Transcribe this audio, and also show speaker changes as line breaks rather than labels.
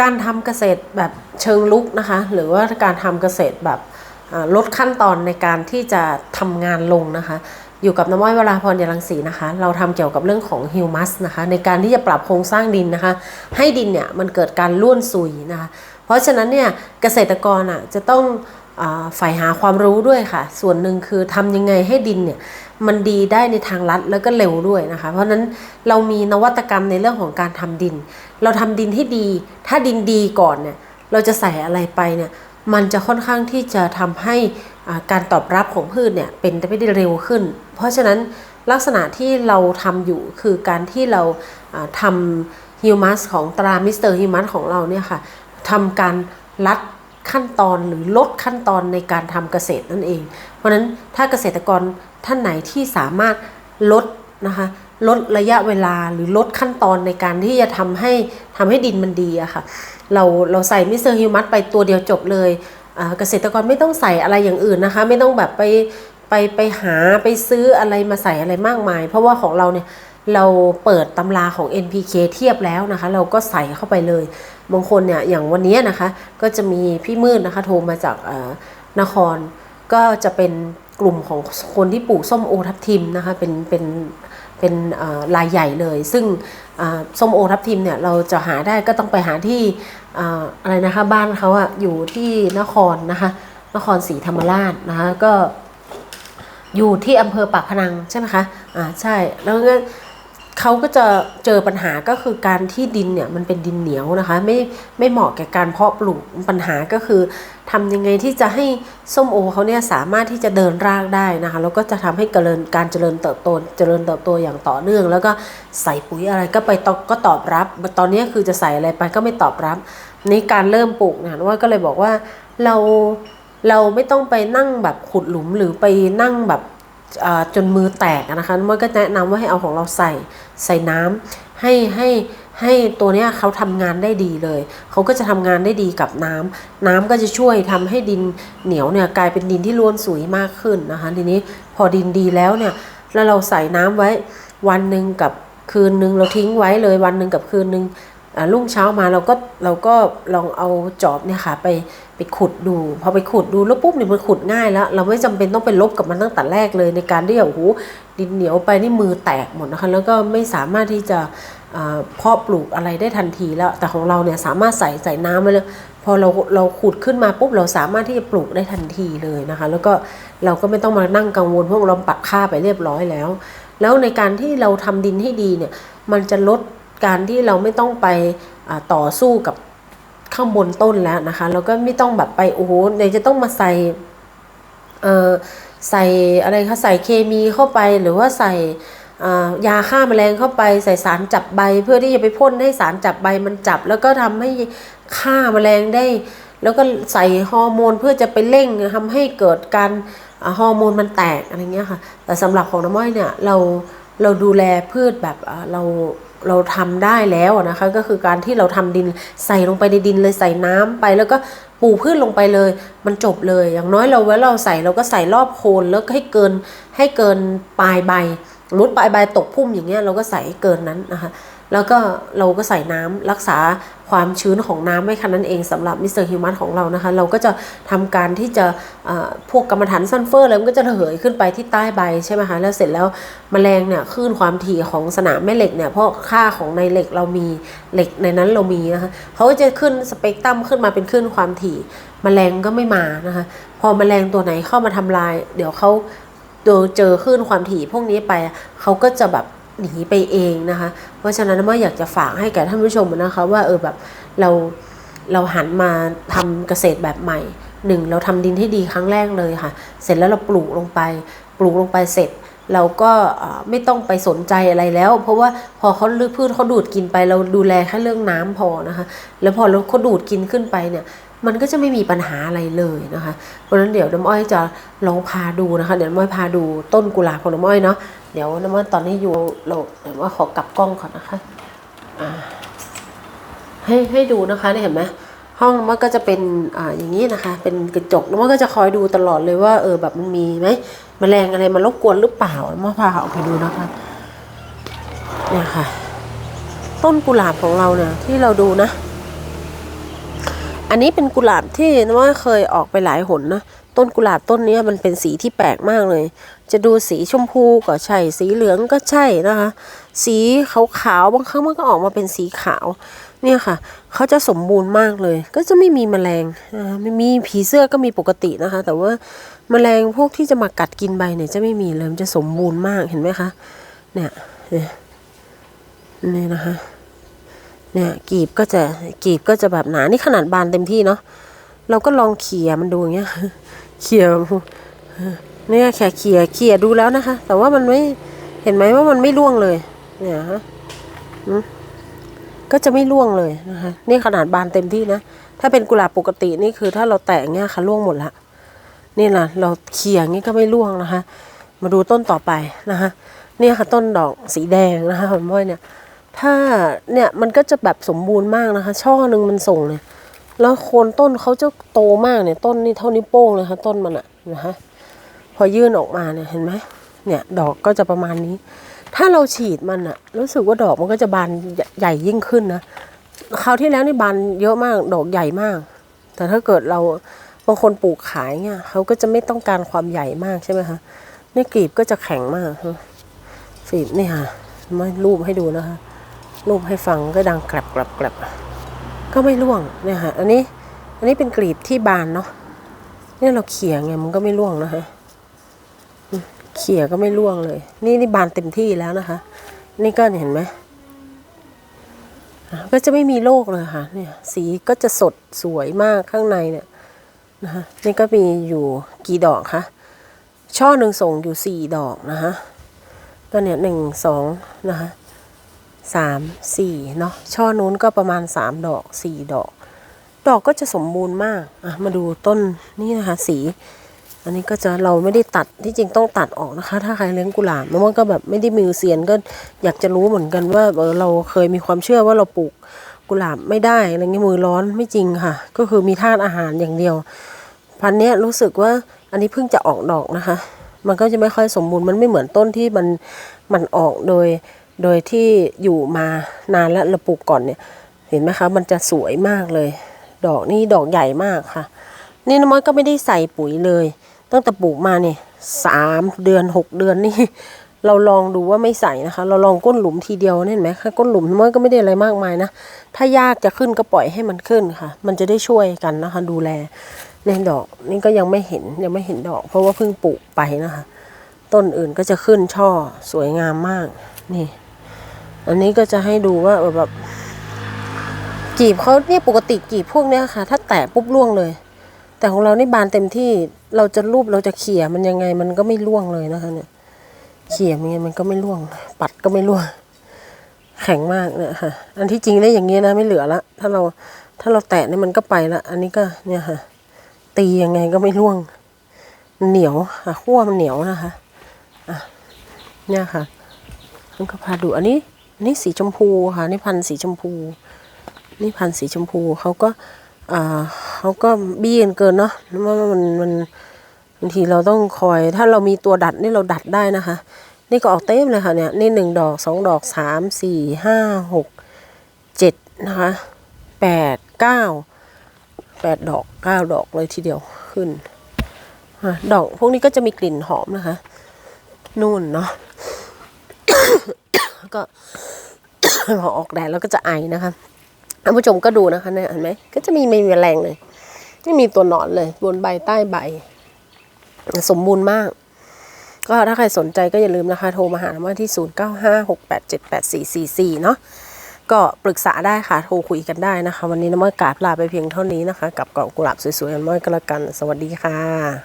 การทำเกษตรแบบเชิงลุกนะคะ หรือว่าการทำเกษตรแบบลดขั้นตอนในการที่จะทำงานลงนะคะ อยู่กับน้ำม้อยวราพรเดลังสีนะคะ เราทำเกี่ยวกับเรื่องของฮิวมัสนะคะ ในการที่จะปรับโครงสร้างดินนะคะ ให้ดินเนี่ยมันเกิดการล่วนซุยนะคะ เพราะฉะนั้นเนี่ยเกษตรกรอะจะต้อง อาใฝ่หาความรู้ด้วยค่ะ ส่วนหนึ่งคือทำยังไงให้ดินเนี่ยมันดีได้ในทางลัดแล้วก็เร็วด้วยนะคะ เพราะนั้นเรามีนวัตกรรมในเรื่องของการทำดิน เราทำดินที่ดี ถ้าดินดีก่อนเนี่ยเราจะใส่อะไรไปเนี่ยมันจะค่อนข้างที่จะทำให้การตอบรับของพืชเนี่ยเป็นไปได้เร็วขึ้น เพราะฉะนั้นลักษณะที่เราทำอยู่คือการที่เราอ่าทำฮิวมัสของตรามิสเตอร์ฮิวมัสของเราเนี่ยค่ะทำการลัด ขั้นตอนหรือลดขั้นตอนในการทำเกษตรนั่นเอง เพราะฉะนั้นถ้าเกษตรกรท่านไหนที่สามารถลดนะคะลดระยะเวลาหรือลดขั้นตอนในการที่จะทำให้ทำให้ดินมันดีอะค่ะเราเราใส่มิสเตอร์ฮิวมัสไปตัวเดียวจบเลยเกษตรกรไม่ต้องใส่อะไรอย่างอื่นนะคะ ไม่ต้องแบบไปไปไปหาไปซื้ออะไรมาใส่อะไรมากมาย เพราะว่าของเราเนี่ย เราเปิดตำราของ NPK เทียบแล้วนะคะ เราก็ใส่เข้าไปเลย บางคนเนี่ยอย่างวันนี้นะคะ ก็จะมีพี่มืดนะคะโทรมาจากนคร ก็จะเป็นกลุ่มของคนที่ปลูกส้มโอทับทิมนะคะ เป็นเป็นเป็นรายใหญ่เลย ซึ่งส้มโอทับทิมเนี่ยเราจะหาได้ก็ต้องไปหาที่อ่าอะไรนะคะบ้านเขาอะอยู่ที่นครนะคะ นครศรีธรรมราชนะคะก็อยู่ที่อำเภอปากพนังใช่ไหมคะ อ่าใช่ แล้วก็ เขาก็จะเจอปัญหาก็คือการที่ดินเนี่ยมันเป็นดินเหนียวนะคะ ไม่ไม่เหมาะแก่การเพาะปลูกปัญหาก็คือทำยังไงที่จะให้ส้มโอเขาเนี่ยสามารถที่จะเดินรากได้นะคะ แล้วก็จะทำให้เจริญการเจริญเติบโตเจริญเติบโตอย่างต่อเนื่อง แล้วก็ใส่ปุ๋ยอะไรก็ไปตก็ตอบรับ ตอนนี้คือจะใส่อะไรไปก็ไม่ตอบรับในการเริ่มปลูกเนี่ยว่าก็เลยบอกว่าเราเราไม่ต้องไปนั่งแบบขุดหลุมหรือไปนั่งแบบ จนมือแตกนะคะมันก็แนะนำว่าให้เอาของเราใส่ใส่น้ำให้ให้ให้ตัวเนี้ยเขาทำงานได้ดีเลย เขาก็จะทำงานได้ดีกับน้ำน้ำก็จะช่วยทำให้ดินเหนียวเนี่ยกลายเป็นดินที่ล้วนสุยมากขึ้นนะคะทีนี้พอดินดีแล้วเนี่ยแล้วเราใส่น้ำไว้วันหนึ่งกับคืนหนึ่งเราทิ้งไว้เลยวันหนึ่งกับคืนหนึ่ง รุ่งเช้ามาเราก็เราก็ลองเอาจอบเนี่ยค่ะไปไปขุดดู พอไปขุดดูแล้วปุ๊บเนี่ยมันขุดง่ายแล้ว เราไม่จำเป็นต้องไปลบกับมันตั้งแต่แรกเลยในการที่โอ้โหดินเหนียวไปนี่มือแตกหมดนะคะแล้วก็ไม่สามารถที่จะเพาะปลูกอะไรได้ทันทีแล้ว แต่ของเราเนี่ยสามารถใส่ใส่น้ำไปเลยพอเราเราขุดขึ้นมาปุ๊บเราสามารถที่จะปลูกได้ทันทีเลยนะคะ แล้วก็เราก็ไม่ต้องมานั่งกังวลเพราะเราปักค่าไปเรียบร้อยแล้ว แล้วในการที่เราทำดินให้ดีเนี่ยมันจะลด การที่เราไม่ต้องไปต่อสู้กับข้างบนต้นแล้วนะคะ แล้วก็ไม่ต้องแบบไปโอ้โหเดี๋ยวจะต้องมาใส่ใส่อะไรคะใส่เคมีเข้าไปหรือว่าใส่ยาฆ่าแมลงเข้าไปใส่สารจับใบ เพื่อที่จะไปพ่นให้สารจับใบมันจับ แล้วก็ทำให้ฆ่าแมลงได้ แล้วก็ใส่ฮอร์โมนเพื่อจะไปเร่งทำให้เกิดการฮอร์โมนมันแตกอะไรเงี้ยค่ะ แต่สำหรับของน้ำอ้อยเนี่ยเราเราดูแลพืชแบบเรา เราทำได้แล้วนะคะ ก็คือการที่เราทำดินใส่ลงไปในดินเลยใส่น้ำไปแล้วก็ปลูกพืชลงไปเลย มันจบเลย อย่างน้อยเราเวลาเราใส่เราก็ใส่รอบโคนแล้วให้เกินให้เกินปลายใบรุดปลายใบตกพุ่มอย่างเงี้ยเราก็ใส่เกินนั้นนะคะ แล้วก็เราก็ใส่น้ำรักษาความชื้นของน้ำไว้แค่นั้นเองสำหรับมิสเตอร์ฮิวมัสของเรานะคะ เราก็จะทำการที่จะพวกกรรมฐานซัลเฟอร์อะไรมันก็จะระเหยขึ้นไปที่ใต้ใบใช่ไหมคะแล้วเสร็จแล้วแมลงเนี่ยคลื่นความถี่ของสนามแม่เหล็กเนี่ยเพราะค่าของในเหล็กเรามีเหล็กในนั้นเรามีนะคะเขาก็จะขึ้นสเปกตรัมขึ้นมาเป็นคลื่นความถี่แมลงก็ไม่มานะคะ พอแมลงตัวไหนเข้ามาทำลาย เดี๋ยวเขาเจอเจอคลื่นความถี่พวกนี้ไปเขาก็จะแบบ หนีไปเองนะคะ เพราะฉะนั้นว่าอยากจะฝากให้แก่ท่านผู้ชมนะคะว่าเออแบบเราเราหันมาทำเกษตรแบบใหม่หนึ่งเราทำดินให้ดีครั้งแรกเลยค่ะ เสร็จแล้วเราปลูกลงไป ปลูกลงไปเสร็จ เราก็ไม่ต้องไปสนใจอะไรแล้ว เพราะว่าพอเขาลือพืชเขาดูดกินไป เราดูแลแค่เรื่องน้ำพอนะคะ แล้วพอเขาดูดกินขึ้นไปเนี่ย มันก็จะไม่มีปัญหาอะไรเลยนะคะเพราะนั้นเดี๋ยวน้ำอ้อยจะลองพาดูนะคะ เดี๋ยวน้ำอ้อยพาดูต้นกุหลาบของน้ำอ้อยเนาะเดี๋ยวน้ำอ้อยตอนนี้อยู่เราเดี๋ยวว่าขอกลับกล้องก่อนนะคะให้ให้ดูนะคะเนี่ยเห็นไหมห้องน้ำอ้อยก็จะเป็นอ่าอย่างนี้นะคะ เป็นกระจกน้ำอ้อยก็จะคอยดูตลอดเลยว่า เออแบบมันมีไหมแมลงอะไรมารบกวนหรือเปล่าน้ำอ้อยพาออกไปดูนะคะเนี่ยค่ะ ต้นกุหลาบของเราเนี่ยที่เราดูนะ อันนี้เป็นกุหลาบที่นว่าเคยออกไปหลายหนนะต้นกุหลาบต้นนี้มันเป็นสีที่แปลกมากเลย จะดูสีชมพูก็ใช่ สีเหลืองก็ใช่นะคะ สีขาวๆบางครั้งมันก็ออกมาเป็นสีขาว เนี่ยค่ะเขาจะสมบูรณ์มากเลย ก็จะไม่มีแมลงไม่มีผีเสื้อก็มีปกตินะคะ แต่ว่าแมลงพวกที่จะมากัดกินใบเนี่ยจะไม่มีเลยมันจะสมบูรณ์มากเห็นไหมคะ เนี่ยเนี่ยนี่นะคะ เนี่ยกีบก็จะกีบก็จะแบบหนานี่ขนาดบานเต็มที่เนาะเราก็ลองเขี่ยมันดูอย่างเงี้ยเขี่ยเนี่ยแค่เขี่ยเขี่ยดูแล้วนะคะ แต่ว่ามันไม่เห็นไหมว่ามันไม่ร่วงเลย เนี่ยฮะอืมก็จะไม่ร่วงเลยนะคะนี่ขนาดบานเต็มที่นะถ้าเป็นกุหลาบปกตินี่คือ ถ้าเราแตะเงี้ยค่ะร่วงหมดละนี่นะเราเขี่ยอย่างงี้ก็ไม่ร่วงนะคะ มาดูต้นต่อไปนะคะเนี่ยค่ะต้นดอกสีแดงนะคะผมว่าเนี่ย ถ้าเนี่ยมันก็จะแบบสมบูรณ์มากนะคะ ช่อหนึ่งมันส่งเนี่ยแล้วโคนต้นเขาจะโตมากเนี่ย ต้นนี่เท่านิ้วโป้งเลยค่ะ ต้นมันอะนะคะพอยื่นออกมาเนี่ยเห็นไหมเนี่ยดอกก็จะประมาณนี้ ถ้าเราฉีดมันอะรู้สึกว่าดอกมันก็จะบานใหญ่ยิ่งขึ้นนะคราวที่แล้วนี่บานเยอะมากดอกใหญ่มาก แต่ถ้าเกิดเราบางคนปลูกขายเนี่ยเขาก็จะไม่ต้องการความใหญ่มากใช่ไหมคะนี่กลีบก็จะแข็งมากกลีบนี่ค่ะมารูปให้ดูนะคะ รูปให้ฟังก็ดังกลับกลับกลับก็ไม่ร่วงเนี่ยค่ะอันนี้อันนี้เป็นกลีบที่บานเนาะเนี่ยเราเขี่ยไงมันก็ไม่ร่วงนะคะเขี่ยก็ไม่ร่วงเลย นี่นี่บานเต็มที่แล้วนะคะ นี่ก็เห็นไหมก็จะไม่มีโรคเลยค่ะเนี่ยสีก็จะสดสวยมากข้างในเนี่ยนะคะนี่ก็มีอยู่กี่ดอกคะช่อหนึ่งส่งอยู่สี่ดอกนะคะก็เนี่ยหนึ่งสองนะคะ สามสี่เนาะช่อนู้นก็ประมาณสามดอกสี่ดอก ดอกก็จะสมบูรณ์มากอะมาดูต้นนี่นะคะ สี อันนี้ก็จะเราไม่ได้ตัดที่จริงต้องตัดออกนะคะ ถ้าใครเลี้ยงกุหลาบมันก็แบบไม่ได้มือเซียนก็อยากจะรู้เหมือนกันว่าเราเคยมีความเชื่อว่าเราปลูกกุหลาบไม่ได้อะไรเงี้ยมือร้อนไม่จริงค่ะ ก็คือมีธาตุอาหารอย่างเดียว พันเนี้ยรู้สึกว่าอันนี้เพิ่งจะออกดอกนะคะ มันก็จะไม่ค่อยสมบูรณ์มันไม่เหมือนต้นที่มันมันออกโดย โดยที่อยู่มานานแล้วเราปลูกก่อนเนี่ย เห็นไหมคะ มันจะสวยมากเลย ดอกนี่ดอกใหญ่มากค่ะ นี่น้ำมันก็ไม่ได้ใส่ปุ๋ยเลย ตั้งแต่ปลูกมาเนี่ยสามเดือนหกเดือนนี่ เราลองดูว่าไม่ใส่นะคะ เราลองก้นหลุมทีเดียวเห็นไหมคะก้นหลุมน้ำมันก็ไม่ได้อะไรมากมายนะ ถ้ายากจะขึ้นก็ปล่อยให้มันขึ้นค่ะ มันจะได้ช่วยกันนะคะ ดูแลในดอกนี่ก็ยังไม่เห็นยังไม่เห็นดอก เพราะว่าเพิ่งปลูกไปนะคะ ต้นอื่นก็จะขึ้นช่อสวยงามมากนี่ อันนี้ก็จะให้ดูว่าแบบกีบเขาเนี่ยปกติกีบพวกเนี้ยค่ะ ถ้าแตะปุ๊บร่วงเลย แต่ของเรานี่บานเต็มที่เราจะรูปเราจะเขี่ยมันยังไงมันก็ไม่ร่วงเลยนะคะเนี่ยเขี่ยมันไงมันก็ไม่ร่วง ปัดก็ไม่ร่วง แข็งมากเนี่ยค่ะ อันที่จริงได้อย่างนี้นะไม่เหลือละ ถ้าเราถ้าเราแตะเนี่ยมันก็ไปละ อันนี้ก็เนี่ยค่ะ ตียังไงก็ไม่ร่วง เหนียวค่ะขั้วมันเหนียวนะคะอะเนี่ยค่ะมันก็พาดูอันนี้ นนี้สีชมพูค่ะนี่พันธุ์สีชมพู นี่พันธุ์สีชมพูเขาก็อ่าเขาก็บี้กันเกินเนาะว่ามันมันบางทีเราต้องคอย ถ้าเรามีตัวดัดนี่เราดัดได้นะคะ นี่ก็ออกเต็มเลยค่ะเนี่ยนี่หนึ่งดอกสองดอกสามสี่ห้าหกเจ็ดนะคะแปดเก้าแปดดอกเก้าดอกเลยทีเดียวขึ้นดอกพวกนี้ก็จะมีกลิ่นหอมนะคะ นู่นเนาะก็ พอออกแดดแล้วก็จะไอนะคะท่านผู้ชมก็ดูนะคะเนี่ยเห็นไหมก็จะมีไม่มีแมลงเลยไม่มีตัวหนอนเลย บนใบใต้ใบ สมบูรณ์มาก ก็ถ้าใครสนใจก็อย่าลืมนะคะ โทรมาหาว่าที่ 0956878444 เนาะก็ปรึกษาได้ค่ะ โทรคุยกันได้นะคะ วันนี้น้ำมันกราบลาไปเพียงเท่านี้นะคะ กับกล่องกุหลาบสวยๆน้ำมันก็แล้วกัน สวัสดีค่ะ